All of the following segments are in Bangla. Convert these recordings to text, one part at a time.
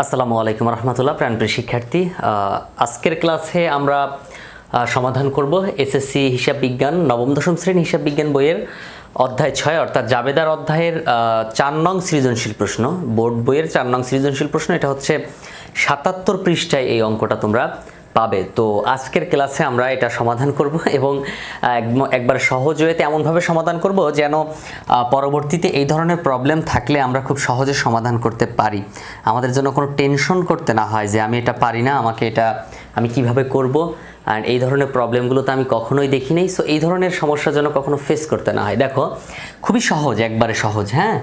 আসসালামু আলাইকুম রহমতুল্লাহ, প্রাণপ্রিয় শিক্ষার্থী। আজকের ক্লাসে আমরা সমাধান করব এসএসসি হিসাব বিজ্ঞান, নবম দশম শ্রেণি হিসাব বিজ্ঞান বইয়ের অধ্যায় ছয়, অর্থাৎ জাবেদার অধ্যায়ের চার নং সৃজনশীল প্রশ্ন, বোর্ড বইয়ের চার নং সৃজনশীল প্রশ্ন। এটা হচ্ছে সাতাত্তর পৃষ্ঠায় এই অঙ্কটা তোমরা পাবে। তো আজকের ক্লাসে আমরা এটা সমাধান করব এবং একবার সহজ ওয়েতে এমনভাবে সমাধান করব যেন পরবর্তীতে এই ধরনের প্রবলেম থাকলে আমরা খুব সহজে সমাধান করতে পারি। আমাদের জন্য কোনো টেনশন করতে না হয় যে আমি এটা পারি না, আমাকে এটা আমি কীভাবে করব? আর এই ধরনের প্রবলেমগুলো তো আমি কখনোই দেখি নাই। সো এই ধরনের সমস্যা যেন কখনো ফেস করতে না হয়। দেখো, খুবই সহজ, একবারে সহজ হ্যাঁ?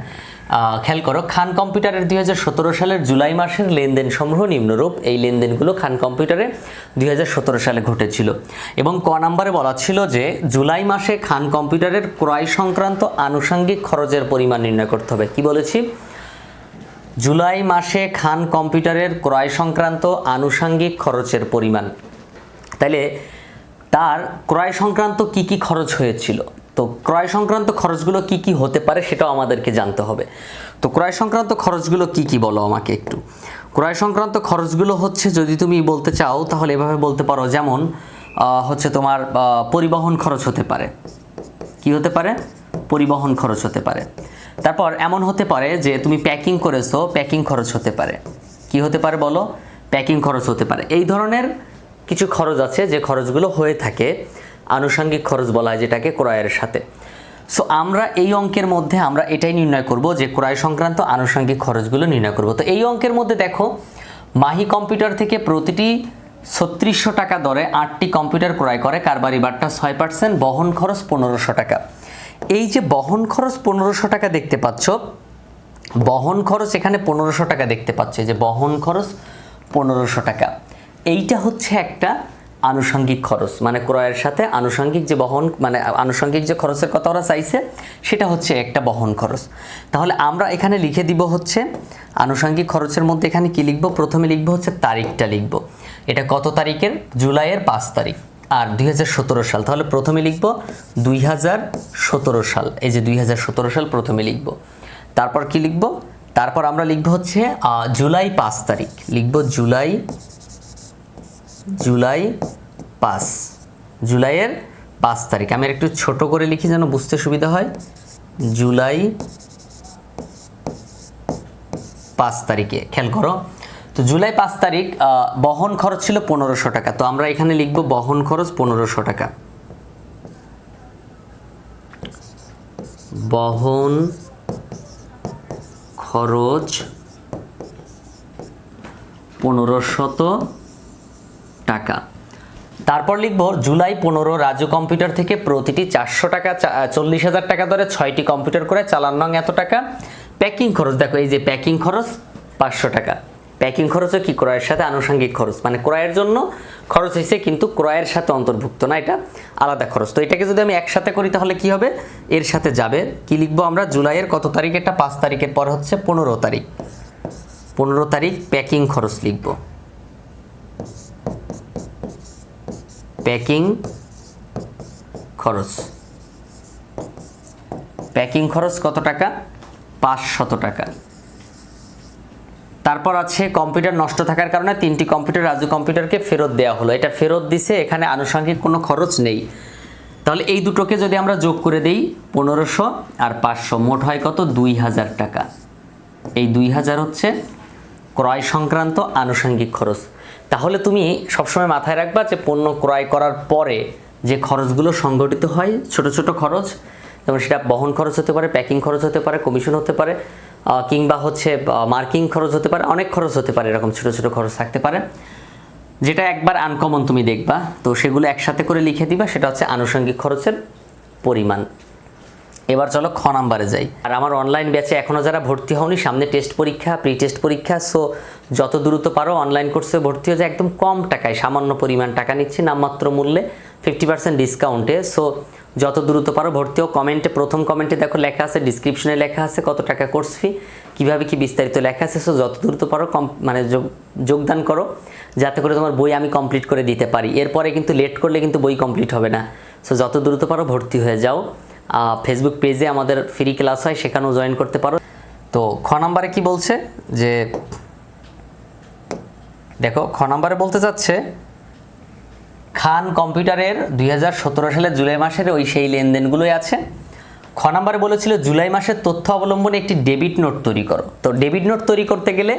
খেয়াল করো, খান কম্পিউটারের দুই হাজার সতেরো সালের জুলাই মাসের লেনদেন সমূহ নিম্নরূপ। এই লেনদেনগুলো খান কম্পিউটারে দুই হাজার সতেরো সালে ঘটেছিল। এবং ক নাম্বারে বলা ছিল যে, জুলাই মাসে খান কম্পিউটারের ক্রয় সংক্রান্ত আনুষঙ্গিক খরচের পরিমাণ নির্ণয় করতে হবে। কি বলেছি? জুলাই মাসে খান কম্পিউটারের ক্রয় সংক্রান্ত আনুষঙ্গিক খরচের পরিমাণ। তাইলে তার ক্রয় সংক্রান্ত কি কি খরচ হয়েছিল? তো ক্রয় সংক্রান্ত খরচগুলো কি কি হতে পারে সেটাও আমাদেরকে জানতে হবে। তো ক্রয় সংক্রান্ত খরচগুলো কি কি বলো আমাকে একটু। ক্রয় সংক্রান্ত খরচগুলো হচ্ছে যদি তুমি বলতে চাও তাহলে এভাবে বলতে পারো, যেমন হচ্ছে তোমার পরিবহন খরচ হতে পারে। কি হতে পারে? পরিবহন খরচ হতে পারে। তারপর এমন হতে পারে যে তুমি প্যাকিং করেছ, প্যাকিং খরচ হতে পারে। কি হতে পারে বলো? প্যাকিং খরচ হতে পারে। এই ধরনের কিছু খরচ আছে যে খরচগুলো হয়ে থাকে। আনুষঙ্গিক খরচ বলা হয় যেটাকে ক্রয়ের সাথে। সো আমরা এই অঙ্কের মধ্যে আমরা এটাই নির্ণয় করব যে ক্রয় সংক্রান্ত আনুষঙ্গিক খরচগুলো নির্ণয় করব। তো এই অঙ্কের মধ্যে দেখো, মাহি কম্পিউটার থেকে প্রতিটি ছত্রিশশো টাকা দরে আটটি কম্পিউটার ক্রয় করে কারবারি বাট্টা ছয় পার্সেন্ট বহন খরচ পনেরোশো টাকা। এই যে বহন খরচ পনেরোশো টাকা দেখতে পাচ্ছ, বহন খরচ এখানে পনেরোশো টাকা দেখতে পাচ্ছ যে বহন খরচ পনেরোশো টাকা। এইটা হচ্ছে একটা আনুষঙ্গিক খরচ মানে ক্রয়ের সাথে আনুষঙ্গিক যে বহন মানে আনুষঙ্গিক যে খরচের কথা ওরা চাইছে, সেটা হচ্ছে একটা বহন খরচ। তাহলে আমরা এখানে লিখে দিব হচ্ছে, আনুষঙ্গিক খরচের মধ্যে এখানে কি লিখব? প্রথমে লিখব হচ্ছে তারিখটা লিখব। এটা কত তারিখের? জুলাইয়ের পাঁচ তারিখ আর দুই হাজার সতেরো সাল। তাহলে প্রথমে লিখব দুই হাজার সতেরো সাল। এই যে দুই হাজার সতেরো সাল প্রথমে লিখব। তারপর কি লিখব? তারপর আমরা লিখব হচ্ছে জুলাই পাঁচ তারিখ। লিখব জুলাই জুলাই পাঁচ, জুলাইয়ের পাঁচ তারিখ। আমি একটু ছোট করে লিখি যেন বুঝতে সুবিধা হয়। জুলাই পাঁচ তারিখে, খেয়াল করো। তো জুলাই পাঁচ তারিখ বহন খরচ ছিল পনেরোশো টাকা। তো আমরা এখানে লিখব বহন খরচ পনেরোশো টাকা। বহন খরচ পনেরোশত টাকা। তারপর লিখব, জুলাই পনেরো রাজু কম্পিউটার থেকে প্রতিটি চারশো টাকা চল্লিশ হাজার টাকা ধরে ছয়টি কম্পিউটার করে চালান নং এত টাকা। প্যাকিং খরচ, দেখো এই যে প্যাকিং খরচ, পাঁচশো টাকা। প্যাকিং খরচও কি ক্রয়ের সাথে আনুষঙ্গিক খরচ? মানে ক্রয়ের জন্য খরচ হয়েছে কিন্তু ক্রয়ের সাথে অন্তর্ভুক্ত না, এটা আলাদা খরচ। তো এটাকে যদি আমি একসাথে করি তাহলে কি হবে? এর সাথে যাবে। কি লিখব আমরা? জুলাইয়ের কত তারিখ? এটা পাঁচ তারিখের পর হচ্ছে পনেরো তারিখ। পনেরো তারিখ প্যাকিং খরচ লিখব। প্যাকিং খরচ। প্যাকিং খরচ কত টাকা? পাঁচশত টাকা। তারপর আছে কম্পিউটার নষ্ট থাকার কারণে তিনটি কম্পিউটার রাজু কম্পিউটারকে ফেরত দেওয়া হলো। এটা ফেরত দিছে, এখানে আনুষঙ্গিক কোনো খরচ নেই। তাহলে এই দুটোকে যদি আমরা যোগ করে দেই, পনেরোশো আর পাঁচশো, মোট হয় কত? দুই হাজার টাকা। এই দুই হাজার হচ্ছে ক্রয় সংক্রান্ত আনুষঙ্গিক খরচ। তাহলে তুমি সবসময় মাথায় রাখবা যে পণ্য ক্রয় করার পরে যে খরচগুলো সংগঠিত হয়, ছোট ছোট খরচ, যেমন সেটা বহন খরচ হতে পারে, প্যাকিং খরচ হতে পারে কমিশন হতে পারে কিংবা হচ্ছে মার্কিং খরচ হতে পারে, অনেক খরচ হতে পারে, এরকম ছোট ছোট খরচ থাকতে পারে। যেটা একবার আনকমন তুমি দেখবা, তো সেগুলো একসাথে করে লিখে দিবা, সেটা হচ্ছে আনুষঙ্গিক খরচের পরিমাণ। এবার চলো খ নাম্বারে যাই। আর আমার অনলাইন ব্যাচে এখনও যারা ভর্তি হওনি, সামনে টেস্ট পরীক্ষা প্রি টেস্ট পরীক্ষা সো যত দ্রুত পারো অনলাইন কোর্সে ভর্তি হয়ে যায় একদম কম টাকায়, সামান্য পরিমাণ টাকা নিচ্ছি, নামমাত্র মূল্যে ফিফটি পার্সেন্ট ডিসকাউন্টে সো যত দ্রুত পারো ভর্তি হোক কমেন্টে প্রথম কমেন্টে দেখো লেখা আছে ডিসক্রিপশনে লেখা আছে কত টাকা কোর্স ফি কীভাবে কি বিস্তারিত লেখা আছে। সো যত দ্রুত পারো কম মানে যোগ- যোগদান করো, যাতে করে তোমার বই আমি কমপ্লিট করে দিতে পারি। এরপরে কিন্তু লেট করলে কিন্তু বই কমপ্লিট হবে না। সো যত দ্রুত পারো ভর্তি হয়ে যাও। ফেসবুক পেজে আমাদের ফ্রি ক্লাস হয়, সেখানেও জয়েন করতে পারো। তো খ নাম্বারে কি বলছে? যে, দেখো, খ নাম্বারে বলতে যাচ্ছে খান কম্পিউটারের দুই হাজার সতেরো সালের জুলাই মাসের ওই সেই লেনদেনগুলোই আছে। খ নাম্বারে বলেছিল, জুলাই মাসের তথ্য অবলম্বনে একটি ডেবিট নোট তৈরি করো। তো ডেবিট নোট তৈরি করতে গেলে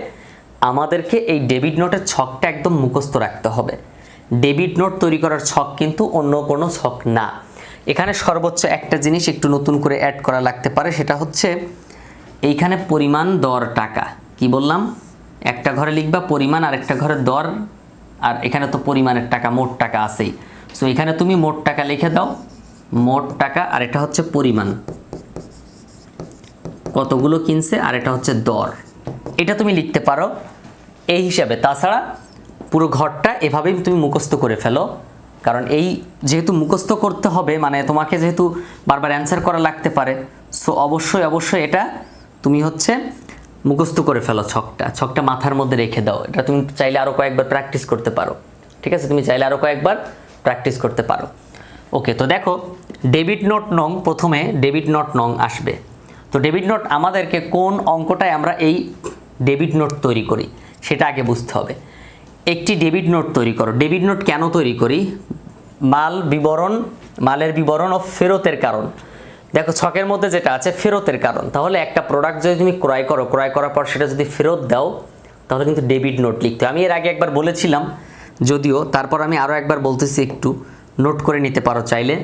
আমাদেরকে এই ডেবিট নোটের ছকটা একদম মুখস্থ রাখতে হবে। ডেবিট নোট তৈরি করার ছক কিন্তু অন্য কোনো ছক না। এখানে সর্বোচ্চ একটা জিনিস একটু নতুন করে অ্যাড করা লাগতে পারে, সেটা হচ্ছে এইখানে পরিমাণ দর টাকা। কি বললাম? একটা ঘরে লিখবা পরিমাণ, আর একটা ঘরে দর, আর এখানে তো পরিমাণের টাকা, মোট টাকা আছেই। সো এখানে তুমি মোট টাকা লিখে দাও, মোট টাকা, আর এটা হচ্ছে পরিমাণ। কতগুলো কিনছে, আর এটা হচ্ছে দর। এটা তুমি লিখতে পারো এই হিসাবে। তাছাড়া পুরো ঘরটা এভাবেই তুমি মুখস্থ করে ফেলো। কারণ এই যেহেতু মুখস্থ করতে হবে মানে তোমাকে যেহেতু বারবার অ্যান্সার করা লাগতে পারে সো অবশ্যই অবশ্যই এটা তুমি হচ্ছে মুখস্থ করে ফেলো ছকটা ছকটা মাথার মধ্যে রেখে দাও। এটা তুমি চাইলে আরও কয়েকবার প্র্যাকটিস করতে পারো। ঠিক আছে? তুমি চাইলে আরও কয়েকবার প্র্যাকটিস করতে পারো। ওকে তো দেখো ডেবিট নোট নং, প্রথমে ডেবিট নোট নং আসবে। তো ডেবিট নোট আমাদেরকে কোন অঙ্কটায় আমরা এই ডেবিট নোট তৈরি করি, সেটা আগে বুঝতে হবে। একটি ডেবিট নোট তৈরি করো। ডেবিট নোট কেন তৈরি করি? মাল বিবরণ, মালের বিবরণ ও ফেরতের কারণ। দেখো, ছকের মধ্যে যেটা আছে, ফেরতের কারণ। তাহলে একটা প্রোডাক্ট যদি তুমি ক্রয় করো, ক্রয় করার পর সেটা যদি ফেরত দাও, তাহলে কিন্তু ডেবিট নোট লিখতে আমি এর আগে একবার বলেছিলাম, যদিও তারপর আমি আরও একবার বলতেছি একটু, নোট করে নিতে পারো চাইলে।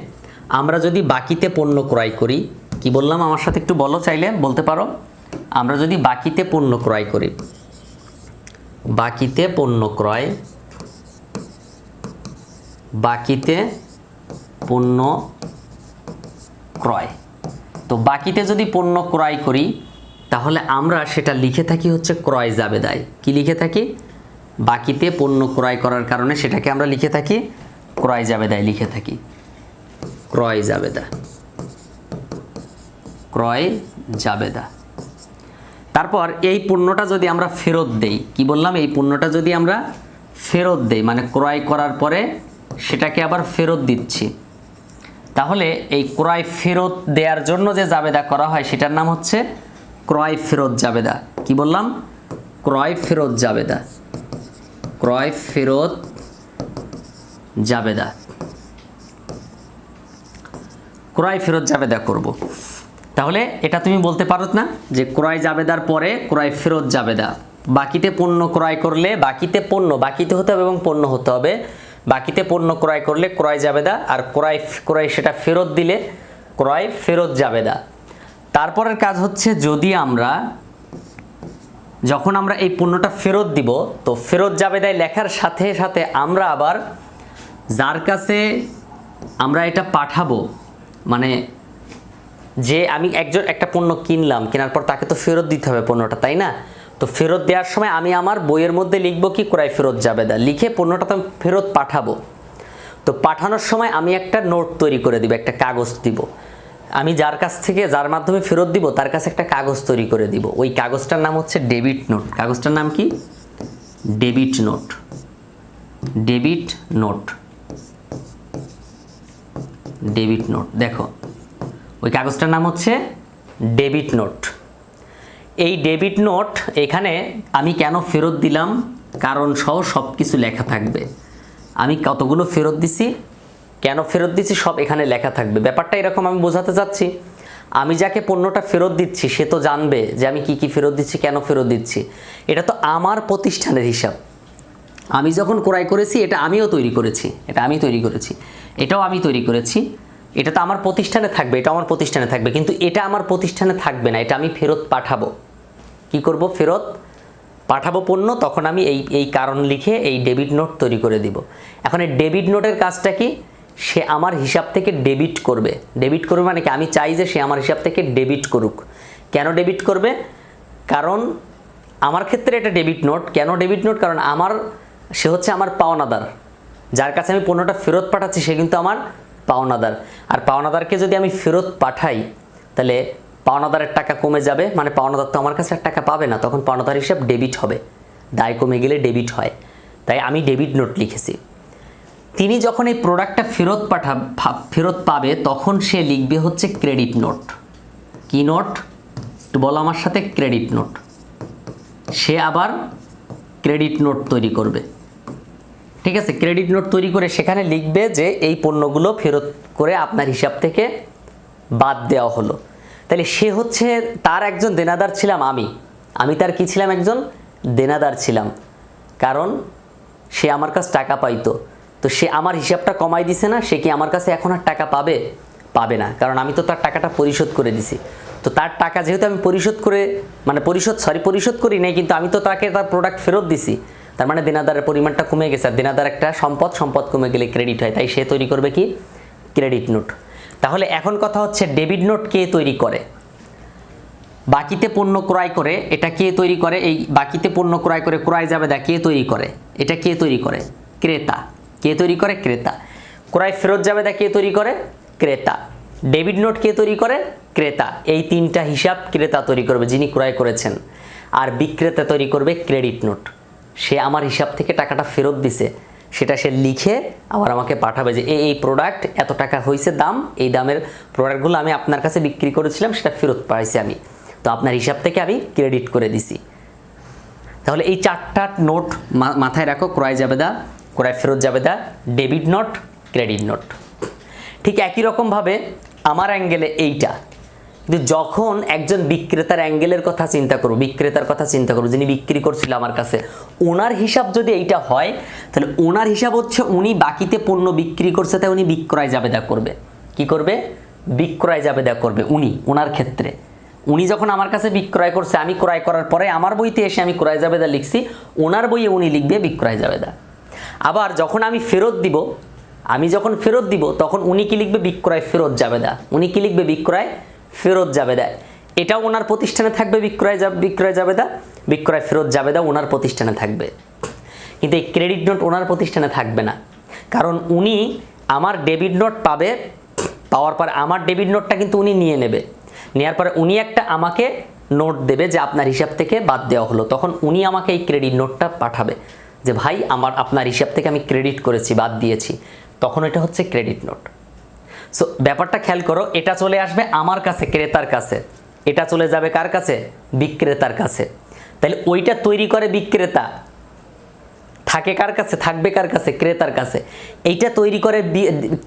আমরা যদি বাকিতে পণ্য ক্রয় করি, কি বললাম আমার সাথে একটু বলো চাইলে, বলতে পারো? আমরা যদি বাকিতে পণ্য ক্রয় করি বাকিতে পণ্য ক্রয়, বাকিতে পণ্য ক্রয়। তো বাকিতে যদি পণ্য ক্রয় করি, তাহলে আমরা সেটা লিখে থাকি হচ্ছে ক্রয় জাবেদায়। কি লিখে থাকি? বাকিতে পণ্য ক্রয় করার কারণে সেটাকে আমরা লিখে থাকি ক্রয় জাবেদায় লিখে থাকি। ক্রয় জাবেদা। ক্রয় জাবেদা। তারপর এই পণ্যটা যদি আমরা ফেরত দেই, কি বললাম? এই পণ্যটা যদি আমরা ফেরত দেই মানে ক্রয় করার পরে সেটাকে আবার ফেরত দিচ্ছি। তাহলে এই ক্রয় ফেরত দেওয়ার জন্য যে জাবেদা করা হয়, সেটার নাম হচ্ছে ক্রয় ফেরত জাবেদা। কি বললাম? ক্রয় ফেরত জাবেদা। ক্রয় ফেরত জাবেদা। ক্রয় ফেরত জাবেদা করব। তাহলে এটা তুমি বলতে পারো না যে ক্রয় জাবেদার পরে ক্রয় ফেরত জাবেদা। বাকিতে পণ্য ক্রয় করলে বাকিতে পণ্য, বাকিতে হতে হবে এবং পণ্য হতে হবে। বাকিতে পণ্য ক্রয় করলে ক্রয় জাবেদা আর ক্রয় ক্রয় সেটা ফেরত দিলে ক্রয় ফেরত জাবেদা। তারপরের কাজ হচ্ছে যদি আমরা যখন আমরা এই পণ্যটা ফেরত দিব, তো ফেরত জাবেদায় লেখার সাথে সাথে আমরা আবার যার কাছে আমরা এটা পাঠাবো মানে যে আমি একজন একটা পণ্য কিনলাম, কেনার পর তাকে তো ফেরত দিতে হবে পণ্যটা, তাই না? তো ফেরত দেওয়ার সময় আমি আমার বইয়ের মধ্যে লিখব কি ক্রয় ফেরত যাবে দা? লিখে পণ্যটা তো ফেরত পাঠাবো। তো পাঠানোর সময় আমি একটা নোট তৈরি করে দিব, একটা কাগজ দিব। আমি যার কাছ থেকে, যার মাধ্যমে ফেরত দিব, তার কাছে একটা কাগজ তৈরি করে দিব। ওই কাগজটার নাম হচ্ছে ডেবিট নোট। কাগজটার নাম কি? Debit note. Debit note. Debit note. দেখো ওই কাগজটার নাম হচ্ছে ডেবিট নোট। এই ডেবিট নোট এখানে আমি কেন ফেরত দিলাম? কারণ সহ সব কিছু লেখা থাকবে। আমি কতগুলো ফেরত দিছি? কেন ফেরত দিচ্ছি সব এখানে লেখা থাকবে। ব্যাপারটা এরকম আমি বোঝাতে চাচ্ছি। আমি যাকে পণ্যটা ফেরত দিচ্ছি, সে তো জানবে যে আমি কি কি ফেরত দিচ্ছি, কেন ফেরত দিচ্ছি। এটা তো আমার প্রতিষ্ঠানের হিসাব। আমি যখন ক্রয় করেছি, এটা আমিও তৈরি করেছি। এটা আমি তৈরি করেছি। এটাও আমি তৈরি করেছি। এটা তো আমার প্রতিষ্ঠানে থাকবে এটা আমার প্রতিষ্ঠানে থাকবে, কিন্তু এটা আমার প্রতিষ্ঠানে থাকবে না, এটা আমি ফেরত পাঠাবো। কি করব? ফেরত পাঠাবো পণ্য, তখন আমি এই এই কারণ লিখে এই ডেবিট নোট তৈরি করে দিব। এখন এই ডেবিট নোটের কাজটা কি? সে আমার হিসাব থেকে ডেবিট করবে। ডেবিট করবে মানে কি? আমি চাই যে সে আমার হিসাব থেকে ডেবিট করুক। কেন ডেবিট করবে? কারণ আমার ক্ষেত্রে এটা ডেবিট নোট। কেন ডেবিট নোট? কারণ আমার, সে হচ্ছে আমার পাওনাদার। যার কাছে আমি পণ্যটা ফেরত পাঠাচ্ছি, সে কিন্তু আমার পাওনাদার। আর পাওনাদারকে যদি আমি ফেরত পাঠাই, তাহলে পাওনাদারের টাকা কমে যাবে মানে পাওনাদার তো আমার কাছে আর টাকা পাবে না, তখন পাওনাদার হিসাব ডেবিট হবে। দায় কমে গেলে ডেবিট হয়। তাই আমি ডেবিট নোট লিখেছি। তিনি যখন এই প্রোডাক্টটা ফেরত পাঠা ফেরত পাবে, তখন সে লিখবে হচ্ছে ক্রেডিট নোট। কি নোট? একটু বলো আমার সাথে, ক্রেডিট নোট। সে আবার ক্রেডিট নোট তৈরি করবে। ঠিক আছে ক্রেডিট নোট তৈরি করে সেখানে লিখবে যে এই পণ্যগুলো ফেরত করে আপনার হিসাব থেকে বাদ দেওয়া হলো। তাহলে সে হচ্ছে তার একজন দেনাদার ছিলাম আমি। আমি তার কি ছিলাম একজন? দেনাদার ছিলাম। কারণ সে আমার কাছে টাকা পাইতো। তো সে আমার হিসাবটা কমাই দিছে না, সে কি আমার কাছে এখন আর টাকা পাবে? পাবে না। কারণ আমি তো তার টাকাটা পরিশোধ করে দিছি। তো তার টাকা যেহেতু আমি পরিশোধ করে মানে পরিশোধ সরি পরিশোধ করি নাই, কিন্তু আমি তো তাকে তার প্রোডাক্ট ফেরত দিছি। তার মানে দেনাদারের পরিমাণটা কমে গেছে, আর দেনাদার একটা সম্পদ সম্পদ কমে গেলে ক্রেডিট হয়, তাই সে তৈরি করবে কি? ক্রেডিট নোট তাহলে এখন কথা হচ্ছে ডেবিট নোট কে তৈরি করে? বাকিতে পণ্য ক্রয় করে, এটা কে তৈরি করে? এই বাকিতে পণ্য ক্রয় করে ক্রয় যাবে দা কে তৈরি করে? এটা কে তৈরি করে? ক্রেতা। কে তৈরি করে? ক্রেতা। ক্রয় ফেরত যাবে দা কে তৈরি করে? ক্রেতা। ডেবিট নোট কে তৈরি করে? ক্রেতা। এই তিনটা হিসাব ক্রেতা তৈরি করবে যিনি ক্রয় করেছেন। আর বিক্রেতা তৈরি করবে ক্রেডিট নোট সে আমার হিসাব থেকে টাকাটা ফেরত দিছে। সেটা সে লিখে আবার আমাকে পাঠাবে যে, এই এই প্রোডাক্ট এত টাকা হয়েছে দাম, এই দামের প্রোডাক্টগুলো আমি আপনার কাছে বিক্রি করেছিলাম, সেটা ফেরত পাইছি আমি। তো আপনার হিসাব থেকে আমি ক্রেডিট করে দিছি। তাহলে এই চারটা নোট মাথায় রাখো, ক্রয় জাবেদা ক্রয় ফেরত জাবেদা ডেবিট নোট ক্রেডিট নোট ঠিক একই রকমভাবে আমার অ্যাঙ্গেলে এইটা। কিন্তু যখন একজন বিক্রেতার অ্যাঙ্গেলের কথা চিন্তা করো বিক্রেতার কথা চিন্তা করো যিনি বিক্রি করছিল আমার কাছে, ওনার হিসাব যদি এইটা হয়, তাহলে ওনার হিসাব হচ্ছে উনি বাকিতে পণ্য বিক্রি করছে, তাই উনি বিক্রয় জাবেদা করবে। কি করবে? বিক্রয় জাবেদা করবে উনি, ওনার ক্ষেত্রে। উনি যখন আমার কাছে বিক্রয় করছে, আমি ক্রয় করার পরে আমার বইতে এসে আমি ক্রয় জাবেদা লিখছি, ওনার বইয়ে উনি লিখবে বিক্রয় জাবেদা। আবার যখন আমি ফেরত দিব, আমি যখন ফেরত দিব, তখন উনি কি লিখবে? বিক্রয় ফেরত জাবেদা। উনি কি লিখবে? বিক্রয় ফেরত জাবেদা। এটাও ওনার প্রতিষ্ঠানে থাকবে, বিক্রয় বিক্রয় জাবেদা। বিক্রয় ফেরত জাবেদা ওনার প্রতিষ্ঠানে থাকবে। কিন্তু এই ক্রেডিট নোট ওনার প্রতিষ্ঠানে থাকবে না। কারণ উনি আমার ডেবিট নোট পাবে, পাওয়ার পর আমার ডেবিট নোটটা কিন্তু উনি নিয়ে নেবে। নেওয়ার পরে উনি একটা আমাকে নোট দেবে যে আপনার হিসাব থেকে বাদ দেওয়া হলো। তখন উনি আমাকে এই ক্রেডিট নোটটা পাঠাবে। যে ভাই, আমার, আপনার হিসাব থেকে আমি ক্রেডিট করেছি, বাদ দিয়েছি। তখন এটা হচ্ছে ক্রেডিট নোট সো ব্যাপারটা খেয়াল করো, এটা চলে আসবে আমার কাছে, ক্রেতার কাছে। এটা চলে যাবে কার কাছে? বিক্রেতার কাছে। তাহলে ওইটা তৈরি করে বিক্রেতা। থাকে কার কাছে? থাকবে কার কাছে? ক্রেতার কাছে। এইটা তৈরি করে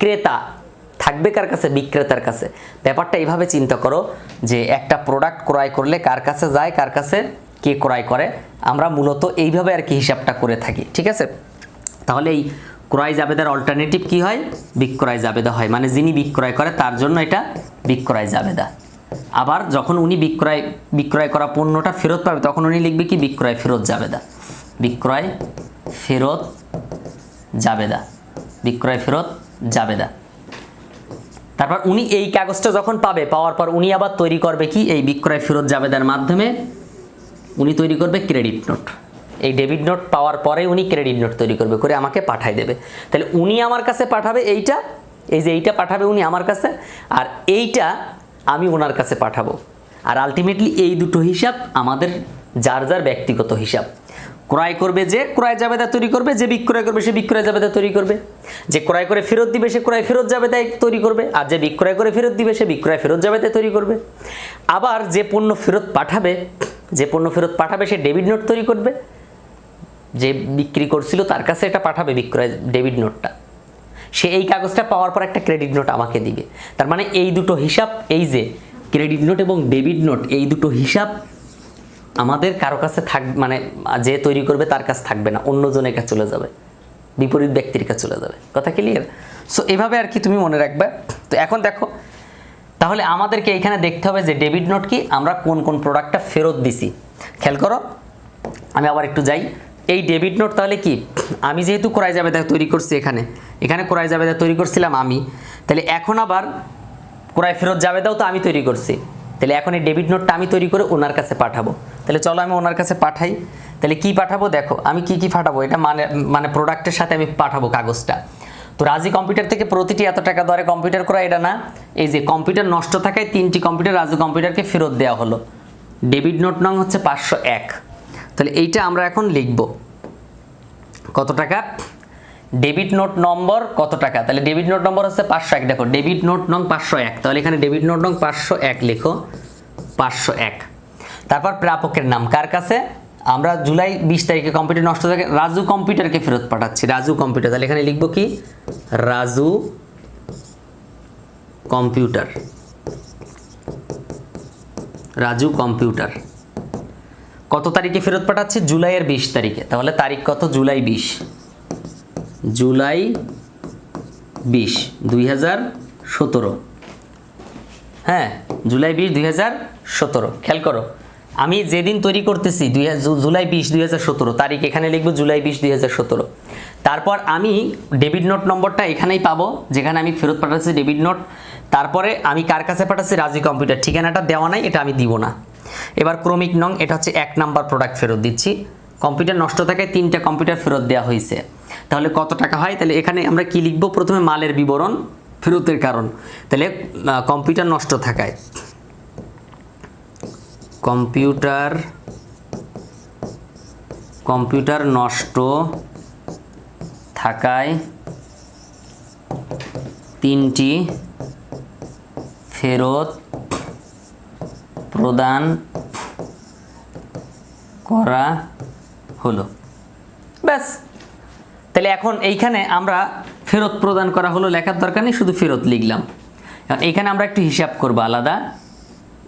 ক্রেতা। থাকবে কার কাছে? বিক্রেতার কাছে। ব্যাপারটা এইভাবে চিন্তা করো যে একটা প্রোডাক্ট ক্রয় করলে কার কাছে যায়, কার কাছে কে ক্রয় করে? আমরা মূলত এইভাবে আর কি হিসাবটা করে থাকি, ঠিক আছে? তাহলে এই ক্রয় জাবেদার অল্টারনেটিভ কি হয়? বিক্রয় জাবেদা হয়। মানে যিনি বিক্রয় করে, তার জন্য এটা বিক্রয় জাবেদা। আবার যখন উনি বিক্রয় বিক্রয় করা পণ্যটা ফেরত পাবে, তখন উনি লিখবে কি? বিক্রয় ফেরত জাবেদা। বিক্রয় ফেরত জাবেদা। বিক্রয় ফেরত জাবেদা। তারপর উনি এই কাগজটা যখন পাবে, পাওয়ার পর উনি আবার তৈরি করবে কি? এই বিক্রয় ফেরত জাবেদার মাধ্যমে উনি তৈরি করবে ক্রেডিট নোট এই ডেবিট নোট পাওয়ার পরে উনি ক্রেডিট নোট তৈরি করবে, করে আমাকে পাঠাই দেবে। তাহলে উনি আমার কাছে পাঠাবে এইটা, এই যে এইটা পাঠাবে উনি আমার কাছে, আর এইটা আমি ওনার কাছে পাঠাবো। আর আলটিমেটলি এই দুটো হিসাব আমাদের, যার যার ব্যক্তিগত হিসাব। ক্রয় করবে যে ক্রয় জাবেদা তৈরি করবে, যে বিক্রয় করবে সে বিক্রয় জাবেদা তৈরি করবে। যে ক্রয় করে ফেরত দিবে সে ক্রয় ফেরত জাবেদা তৈরি করবে, আর যে বিক্রয় করে ফেরত দিবে সে বিক্রয় ফেরত জাবেদা তৈরি করবে। আবার যে পণ্য ফেরত পাঠাবে, যে পণ্য ফেরত পাঠাবে সে ডেবিট নোট তৈরি করবে। যে বিক্রি করছিল তার কাছে এটা পাঠাবে বিক্রয় ডেবিট নোটটা। সে এই কাগজটা পাওয়ার পর একটা ক্রেডিট নোট আমাকে দিবে। তার মানে এই দুটো হিসাব, এই যে ক্রেডিট নোট এবং ডেবিট নোট, এই দুটো হিসাব আমাদের কারও কাছে থাক মানে যে তৈরি করবে তার কাছে থাকবে না, অন্যজনের কাছে চলে যাবে। বিপরীত ব্যক্তির কাছে চলে যাবে। কথা ক্লিয়ার সো এভাবে আর কি তুমি মনে রাখবে? তো এখন দেখো, তাহলে আমাদেরকে এখানে দেখতে হবে যে ডেবিট নোট কি, আমরা কোন কোন প্রোডাক্টটা ফেরত দিছি। খেয়াল করো, আমি আবার একটু যাই। এই ডেবিট নোট তাহলে কি? আমি যেহেতু ক্রয় জাবেদা তৈরি করছি এখানে এখানে ক্রয় জাবেদা তৈরি করছিলাম আমি, তাহলে এখন আবার ক্রয় ফেরত জাবেদাও তো আমি তৈরি করছি। তাহলে এখন এই ডেবিট নোটটা আমি তৈরি করে ওনার কাছে পাঠাবো। তাহলে চলো আমি ওনার কাছে পাঠাই। তাহলে কি পাঠাবো দেখো, আমি কি কি পাঠাবো? এটা মানে মানে প্রোডাক্টের সাথে আমি পাঠাবো কাগজটা। তো রাজি কম্পিউটার থেকে প্রতিটি এত টাকা দরে কম্পিউটার করা এটা না, এই যে কম্পিউটার নষ্ট থাকায় তিনটি কম্পিউটার রাজু কম্পিউটারকে ফেরত দেওয়া হলো। ডেবিট নোট নং হচ্ছে পাঁচশো এক। তাহলে এইটা আমরা এখন লিখব। কত টাকা? ডেবিট নোট নম্বর কত টাকা? তাহলে ডেবিট নোট নম্বর হচ্ছে পাঁচশো এক। দেখো, ডেবিট নোট নং পাঁচশো এক। তাহলে এখানে ডেবিট নোট নং পাঁচশো এক লেখো। পাঁচশো এক। তারপর প্রাপকের নাম কার কাছে? আমরা জুলাই বিশ তারিখে কম্পিউটার নষ্ট থাকে রাজু কম্পিউটারকে ফেরত পাঠাচ্ছি। রাজু কম্পিউটার তাহলে এখানে লিখব কি? রাজু কম্পিউটার রাজু কম্পিউটার কত তারিখে ফেরত পাঠাচ্ছি? জুলাইয়ের বিশ তারিখে। তাহলে তারিখ কত? জুলাই বিশ। জুলাই বিশ, দুই হাজার সতেরো। হ্যাঁ জুলাই বিশ, দুই হাজার সতেরো। খেয়াল করো, আমি যেদিন তৈরি করতেছি, দুই হাজার জুলাই বিশ, দুই হাজার সতেরো। তারিখ এখানে লিখব, জুলাই বিশ, দুই হাজার সতেরো। তারপর আমি ডেবিট নোট নম্বরটা এখানেই পাবো, যেখানে আমি ফেরত পাঠাচ্ছি ডেবিট নোট। তারপরে আমি কার কাছে পাঠাচ্ছি? রাজি কম্পিউটার। ঠিকানাটা দেওয়া নাই, এটা আমি দিব না। এবার ক্রমিক নং, এটা হচ্ছে এক নাম্বার প্রোডাক্ট ফেরত দিচ্ছি। কম্পিউটার নষ্ট থাকায় তিনটা কম্পিউটার ফেরত দেওয়া হয়েছে। তাহলে কত টাকা হয়? তাহলে এখানে আমরা কি লিখব? প্রথমে মালের বিবরণ, ফেরতের কারণ। তাহলে কম্পিউটার নষ্ট থাকায়। কম্পিউটার কম্পিউটার নষ্ট থাকায় তিনটি ফেরত প্রদান করা হলো। ব্যাস। তাহলে এখন এইখানে আমরা ফেরত প্রদান করা হলো লেখার দরকার নেই, শুধু ফেরত লিখলাম। এখন আমরা একটু হিসাব করব আলাদা।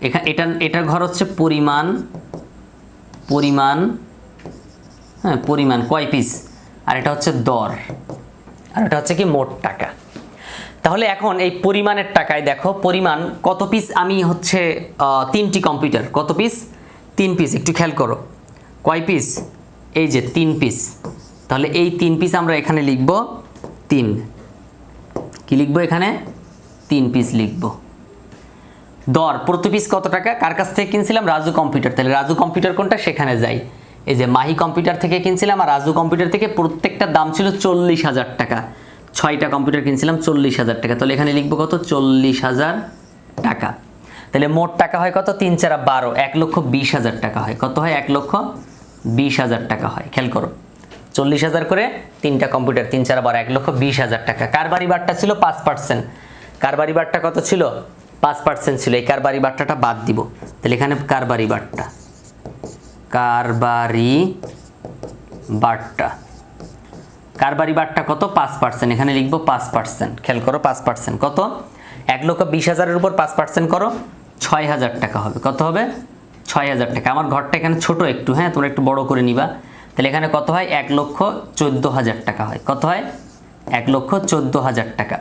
এখানে এটা এটার ঘর হচ্ছে পরিমাণ পরিমাণ হ্যাঁ পরিমাণ, কয় পিস আর এটা হচ্ছে দর। আর এটা হচ্ছে কি মোট টাকা। তাহলে এখন এই পরিমাণের টাকায় দেখো, পরিমাণ কত পিস আমি হচ্ছে তিনটি কম্পিউটার কত পিস তিন পিস একটু খেয়াল করো। কয় পিস এই যে তিন পিস তাহলে এই তিন পিস আমরা এখানে লিখব তিন। কি লিখব এখানে? তিন পিস লিখব। দর, প্রতি পিস কত টাকা? কার কাছ থেকে কিনছিলাম? রাজু কম্পিউটার তাহলে রাজু কম্পিউটার কোনটা? সেখানে যাই। এই যে মাহি কম্পিউটার থেকে কিনছিলাম আর রাজু কম্পিউটার থেকে প্রত্যেকটা দাম ছিল চল্লিশ হাজার টাকা। ছয়টা কম্পিউটার কিনছিলাম, চল্লিশ হাজার টাকা। তাহলে এখানে লিখব কত? চল্লিশ হাজার টাকা। তাহলে মোট টাকা হয় কত? তিন চারা বারো। এক লক্ষ বিশ হাজার টাকা হয়। কত হয়? এক লক্ষ বিশ হাজার টাকা হয়। খেয়াল করো। চল্লিশ হাজার করে তিনটা কম্পিউটার তিন চারা বারো, এক লক্ষ বিশ হাজার টাকা। কারবারি বারটা ছিল? পাঁচ পার্সেন্ট কারবারি বারটা কত ছিল? পাঁচ পার্সেন্ট ছিল। এই কারবারি বারটাটা বাদ দিব। তাহলে এখানে কারবারি বারটা কারবারি বারটা কারবারি বারটা কত? পাঁচ পার্সেন্ট এখানে লিখব পাঁচ পার্সেন্ট খেয়াল করো, পাঁচ পার্সেন্ট কত? এক লক্ষ বিশ হাজারের উপর পাঁচ পার্সেন্ট করো, ছয় হাজার টাকা হবে। কত হবে? ছয় হাজার টাকা। আমার ঘরটা এখানে ছোট একটু হ্যাঁ? তোমরা একটু বড় করে নিবা। তাহলে এখানে কত হয়? এক লক্ষ চোদ্দ হাজার টাকা হয়। কত হয়? এক লক্ষ চোদ্দ হাজার টাকা।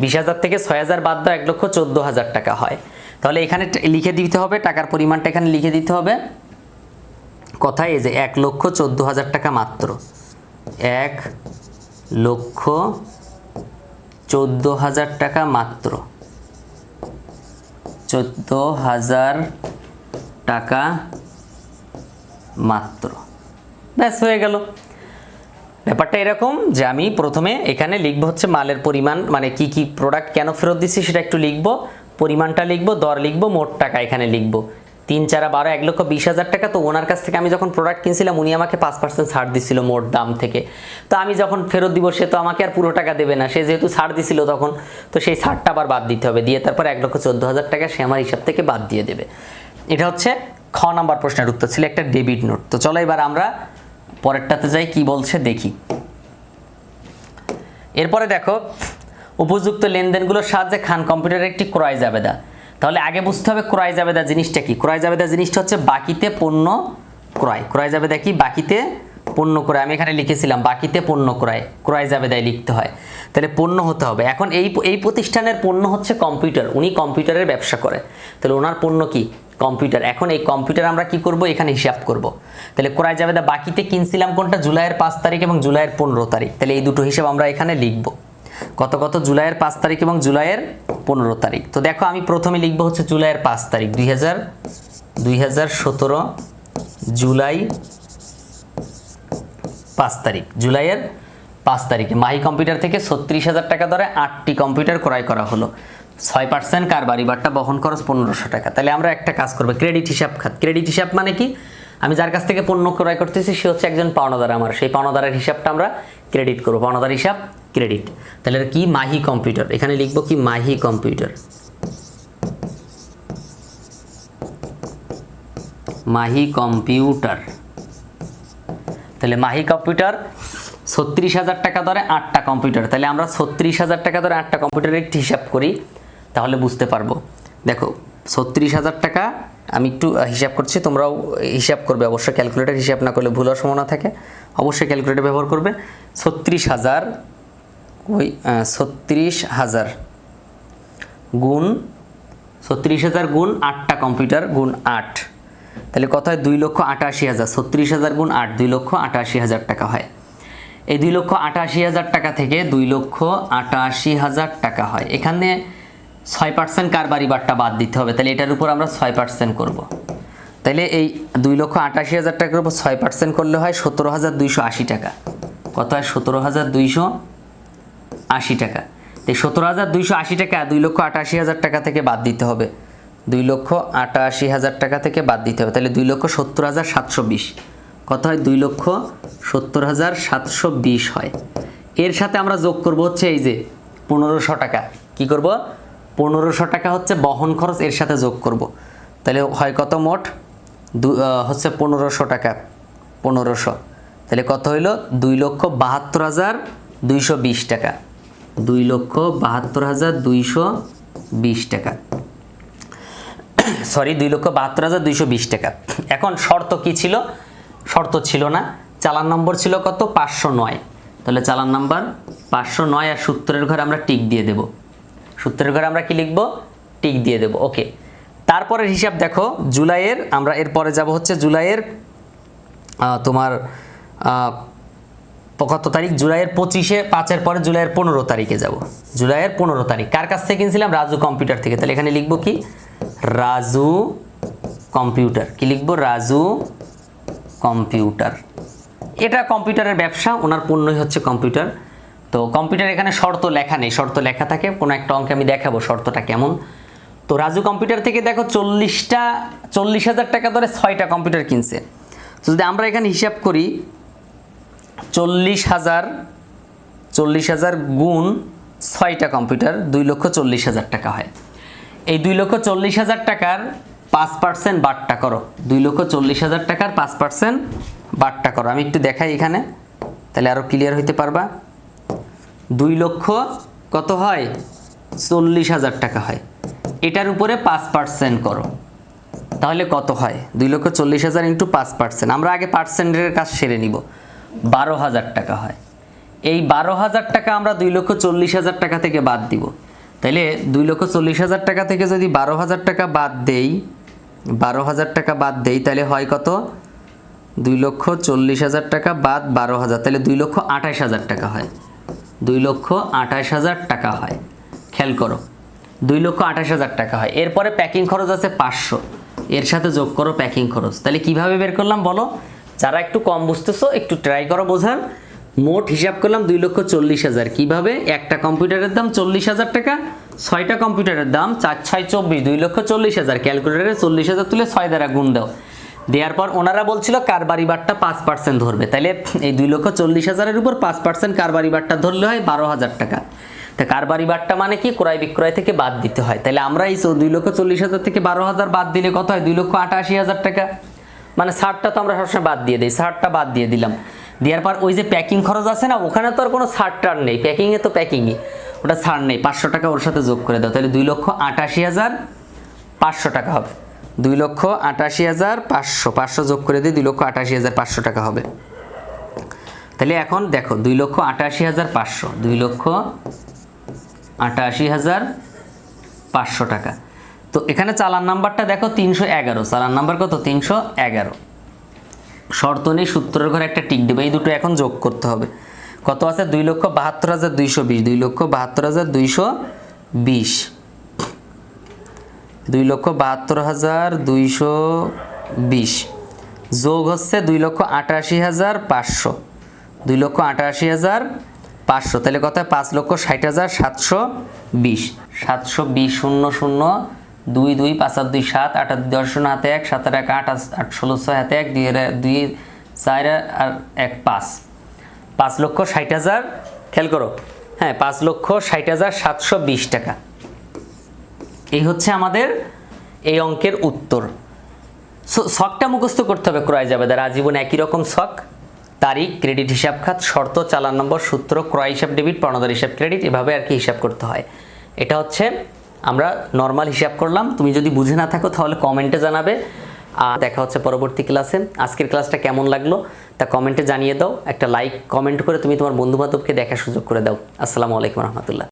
বিশ হাজার থেকে ছয় হাজার বাদ দাও, এক লক্ষ চোদ্দ হাজার টাকা হয়। তাহলে এখানে লিখে দিতে হবে, টাকার পরিমাণটা এখানে লিখে দিতে হবে। কথায় এই যে, এক লক্ষ চোদ্দ হাজার টাকা মাত্র। এক লক্ষ চোদ্দ হাজার টাকা মাত্র। চোদ্দ হাজার টাকা মাত্র। ব্যাস, হয়ে গেল। ব্যাপারটা এরকম যে আমি প্রথমে এখানে লিখব হচ্ছে মালের পরিমাণ মানে কি কি প্রোডাক্ট কেন ফেরত দিচ্ছি সেটা একটু লিখব, পরিমাণটা লিখব, দর লিখব, মোট টাকা এখানে লিখব। তিন চারা বারো, এক লক্ষ বিশ হাজার টাকা তো ওনার কাছ থেকে আমি যখন প্রোডাক্ট কিনছিলাম, উনি আমাকে পাঁচ পার্সেন্ট ছাড় দিছিল মোট দাম থেকে। তো আমি যখন ফেরত দিব, সে তো আমাকে আর পুরো টাকা দেবে না। সে যেহেতু ছাড় দিছিল তখন, তো সেই ছাড়টা আবার বাদ দিতে হবে। দিয়ে তারপর এক লক্ষ চোদ্দ হাজার টাকা সে আমার হিসাব থেকে বাদ দিয়ে দেবে। এটা হচ্ছে খ নাম্বার প্রশ্নের উত্তর। ছিল একটা ডেবিট নোট তো চলো এবার আমরা পরেরটাতে যাই, কি বলছে দেখি। এরপরে দেখো, উপযুক্ত লেনদেনগুলোর সাহায্যে খান কম্পিউটারের একটি ক্রয় জাবেদা। তাহলে আগে বুঝতে হবে ক্রয় জাবেদা জিনিসটা কি? ক্রয় জাবেদা জিনিসটা হচ্ছে বাকিতে পণ্য ক্রয়। ক্রয় জাবেদা কি? বাকিতে পণ্য ক্রয়। আমি এখানে লিখেছিলাম, বাকিতে পণ্য ক্রয়। ক্রয় জাবেদায় লিখতে হয়। তাহলে পণ্য হতে হবে। এখন এই এই প্রতিষ্ঠানের পণ্য হচ্ছে কম্পিউটার। উনি কম্পিউটারের ব্যবসা করে। তাহলে ওনার পণ্য কি? কম্পিউটার। এখন এই কম্পিউটার আমরা কি করব? এখানে হিসাব করব। তাহলে ক্রয় জাবেদা বাকিতে কিনছিলাম কোনটা? জুলাইয়ের পাঁচ তারিখ এবং জুলাইয়ের পনেরো তারিখ। তাহলে এই দুটো হিসাব আমরা এখানে লিখব। কত কত? জুলাইয়ের পাঁচ তারিখ এবং জুলাইয়ের পনেরো তারিখ। তো দেখো, আমি প্রথমে লিখব হচ্ছে জুলাইয়ের পাঁচ তারিখ দুই হাজার সতেরো জুলাই পাঁচ তারিখ। জুলাইয়ের পাঁচ তারিখে। মাহি কম্পিউটার থেকে ছত্রিশ হাজার টাকা ধরে আটটি কম্পিউটার ক্রয় করা হলো। ছয় পার্সেন্ট কার বাড়িবারটা বহন খরচ পনেরোশো টাকা। তাহলে আমরা একটা কাজ করব, ক্রেডিট হিসাব খাত। ক্রেডিট হিসাব মানে কি? আমি যার কাছ থেকে পণ্য ক্রয় করতেছি, সে হচ্ছে একজন পাওনাদার আমার। সেই পাওনাদারের হিসাবটা আমরা ক্রেডিট করব। পাওনাদার হিসাব ক্রেডিট তাহলে কি? মাহি কম্পিউটার এখানে লিখব কি? মাহি কম্পিউটার মাহি কম্পিউটার তাহলে মাহি কম্পিউটার ছত্রিশ হাজার টাকা ধরে আটটা কম্পিউটার তাহলে আমরা ছত্রিশ হাজার টাকা ধরে আটটা কম্পিউটারের একটি হিসাব করি, তাহলে বুঝতে পারব। দেখো, ছত্রিশ হাজার টাকা আমি একটু হিসাব করছি, তোমরাও হিসাব করবে, অবশ্যই ক্যালকুলেটার হিসাব না করলে ভুল সম্ভাবনা থাকে। অবশ্যই ক্যালকুলেটর ব্যবহার করবে। ছত্রিশ হাজার ওই ছত্রিশ হাজার গুণ, ছত্রিশ হাজার গুণ আটটা কম্পিউটার গুণ আট। তাহলে কত হয়? দুই লক্ষ আটাশি হাজার। ছত্রিশ হাজার গুণ আট, দুই লক্ষ আটাশি হাজার টাকা হয়। এই দুই লক্ষ আটাশি হাজার টাকা থেকে দুই লক্ষ আটাশি হাজার টাকা হয়। এখানে ছয় পার্সেন্ট কারবারি বারটা বাদ দিতে হবে? তাহলে এটার উপর আমরা ছয় পার্সেন্ট করব। তাহলে এই দুই লক্ষ আটাশি হাজার টাকার উপর ছয় পার্সেন্ট করলে হয় সতেরো হাজার দুইশো আশি টাকা। কত হয়? সতেরো হাজার দুইশো আশি টাকা। এই সতেরো হাজার দুইশো আশি টাকা দুই লক্ষ আটাশি হাজার টাকা থেকে বাদ দিতে হবে। দুই লক্ষ আটাশি হাজার টাকা থেকে বাদ দিতে হবে। তাহলে দুই লক্ষ সত্তর হাজার সাতশো বিশ। কত হয়? দুই লক্ষ সত্তর হাজার সাতশো বিশ হয়। এর সাথে আমরা যোগ করব হচ্ছে এই যে পনেরোশো টাকা। কি করব? পনেরোশো টাকা হচ্ছে বহন খরচ, এর সাথে যোগ করব। তাহলে হয় কত মোট? দু হচ্ছে পনেরোশো টাকা, পনেরোশো। তাহলে কত হইল? দুই লক্ষ বাহাত্তর হাজার দুইশো বিশ টাকা। দুই লক্ষ বাহাত্তর হাজার দুইশো বিশ টাকা। সরি, দুই লক্ষ বাহাত্তর হাজার দুইশো বিশ টাকা। এখন শর্ত কি ছিল? শর্ত ছিল না। চালান নম্বর ছিল কত? পাঁচশো নয়। তাহলে চালান নাম্বার পাঁচশো নয় আর সূত্রের ঘরে আমরা টিক দিয়ে দেব। সূত্রের ঘরে আমরা কি লিখব? টিক দিয়ে দেব। ওকে। তারপরের হিসাব দেখো, জুলাইয়ের, আমরা এরপরে যাব হচ্ছে জুলাইয়ের তোমার কত তারিখ, জুলাইয়ের পঁচিশে, পাঁচের পরে জুলাইয়ের পনেরো তারিখে যাব। জুলাইয়ের পনেরো তারিখ। কার কাছ থেকে কিনছিলাম? রাজু কম্পিউটার থেকে। তাহলে এখানে লিখব কি? রাজু কম্পিউটার। কি লিখব? রাজু কম্পিউটার। এটা কম্পিউটারের ব্যবসা, ওনার পণ্যই হচ্ছে কম্পিউটার। তো কম্পিউটার এখানে শর্ত লেখা নেই, শর্ত লেখা থাকে, কোনো একটা অঙ্কে আমি দেখাবো শর্তটা কেমন। তো রাজু কম্পিউটার থেকে দেখো চল্লিশটা, চল্লিশ হাজার টাকা ধরে ছয়টা কম্পিউটার কিনছে। তো যদি আমরা এখানে হিসাব করি, চল্লিশ হাজার চল্লিশ হাজার গুণ ছয়টা কম্পিউটার, দুই লক্ষ চল্লিশ হাজার টাকা হয়। এই দুই লক্ষ চল্লিশ হাজার টাকার পাঁচ পার্সেন্ট বাট্টা করো। দুই লক্ষ চল্লিশ হাজার টাকার পাঁচ পার্সেন্ট বাট্টা করো। আমি একটু দেখাই এখানে, তাহলে আরও ক্লিয়ার হইতে পারবা। দুই লক্ষ কত হয়? চল্লিশ হাজার টাকা হয়। এটার উপরে পাঁচ পার্সেন্ট করো। তাহলে কত হয়? দুই লক্ষ চল্লিশ হাজার ইন্টু পাঁচ পার্সেন্ট আমরা আগে পার্সেন্টের কাজ সেরে নিব। বারো হাজার টাকা হয়। এই বারো হাজার টাকা আমরা দুই লক্ষ চল্লিশ হাজার টাকা থেকে বাদ দিব। তাইলে দুই লক্ষ চল্লিশ হাজার টাকা থেকে যদি বারো হাজার টাকা বাদ দেই, বারো হাজার টাকা বাদ দেই তাহলে হয় কত? দুই লক্ষ চল্লিশ হাজার টাকা বাদ বারো হাজার। তাহলে দুই লক্ষ আঠাশ হাজার টাকা হয়। দুই লক্ষ আঠাশ হাজার টাকা হয়। খেয়াল করো, দুই লক্ষ আঠাশ হাজার টাকা হয়। এরপরে প্যাকিং খরচ আছে পাঁচশো। এর সাথে যোগ করো প্যাকিং খরচ। তাহলে কীভাবে বের করলাম বলো? যারা একটু কম বুঝতেছো, একটু ট্রাই করো বোঝার। মোট হিসাব করলাম দুই লক্ষ চল্লিশ হাজার। কীভাবে? একটা কম্পিউটারের দাম চল্লিশ হাজার টাকা, ছয়টা কম্পিউটারের দাম চার, ছয়, চব্বিশ, দুই লক্ষ চল্লিশ হাজার। ক্যালকুলেটারে চল্লিশ হাজার তুলে ছয় দ্বারা গুণ দাও। দেওয়ার পর ওনারা বলছিল কারবারি বারটা পাঁচ পার্সেন্ট ধরবে। তাহলে এই দুই লক্ষ চল্লিশ হাজারের উপর পাঁচ পার্সেন্ট কারবারি বারটা ধরলে হয়? বারো হাজার টাকা। তা কারবারি বারটা মানে কি? ক্রয় বিক্রয় থেকে বাদ দিতে হয়। তাহলে আমরা এই দুই লক্ষ চল্লিশ হাজার থেকে বারো হাজার বাদ দিলে কত হয়? দুই লক্ষ আটাশি হাজার টাকা। মানে ছাড়টা তো আমরা সবসময় বাদ দিয়ে দিই। ছাড়টা বাদ দিয়ে দিলাম। দেওয়ার পর ওই যে প্যাকিং খরচ আছে না, ওখানে তো আর কোনো ছাড় টার নেই। প্যাকিংয়ে তো প্যাকিংই। ওটা ছাড় নেই। পাঁচশো টাকা ওর সাথে যোগ করে দাও। তাহলে দুই লক্ষ আটাশি হাজার পাঁচশো টাকা হবে। দুই লক্ষ আটাশি হাজার পাঁচশো পাঁচশো যোগ করে দিই, দুই লক্ষ আটাশি হাজার পাঁচশো টাকা হবে। তাহলে এখন দেখো, দুই লক্ষ আটাশি হাজার পাঁচশো, দুই লক্ষ আটাশি হাজার পাঁচশো টাকা। তো এখানে চালান নাম্বারটা দেখো, তিনশো এগারো। চালান নাম্বার কত? তিনশো এগারো। শর্ত নেই, সূত্রের ঘরে একটা টিক দেবে, এই দুটো এখন যোগ করতে হবে। কত আছে? দুই লক্ষ বাহাত্তর হাজার দুইশো বিশ, দুই লক্ষ বাহাত্তর হাজার দুইশো বিশ। দুই লক্ষ বাহাত্তর হাজার দুইশো বিশ। যোগ হচ্ছে দুই লক্ষ আটাশি হাজার পাঁচশো। দুই লক্ষ আটাশি হাজার পাঁচশো। তাহলে হয়? পাঁচ লক্ষ ষাট হাজার সাতশো বিশ। সাতশো বিশ শূন্য শূন্য দুই দুই পাঁচ আট দুই সাত, আট আট দশ শূন্য হাতে এক, সাত আট এক আট আট ষোলো ছয় হাতে এক, দুই দুই চার আর এক পাঁচ। পাঁচ লক্ষ ষাট হাজার, খেয়াল করো। হ্যাঁ পাঁচ লক্ষ ষাট হাজার সাতশো বিশ টাকা। এই হচ্ছে আমাদের এই অঙ্কের উত্তর। শখটা মুখস্থ করতে হবে, ক্রয় যাবে দ্বারা আজীবন একই রকম শখ। তারিখ, ক্রেডিট হিসাব খাত, শর্ত, চালান নম্বর, সূত্র, ক্রয় হিসাব ডেবিট পণ্যদার হিসাব ক্রেডিট, এভাবে আর কি হিসাব করতে হয়। এটা হচ্ছে আমরা নর্মাল হিসাব করলাম। তুমি যদি বুঝে না থাকো, তাহলে কমেন্টে জানাবে। আর দেখা হচ্ছে পরবর্তী ক্লাসে আজকের ক্লাসটা কেমন লাগল, তা কমেন্টে জানিয়ে দাও। একটা লাইক কমেন্ট করে তুমি তোমার বন্ধু বান্ধবকে দেখার সুযোগ করে দাও। আসসালামু আলাইকুম রহমতুল্লাহ।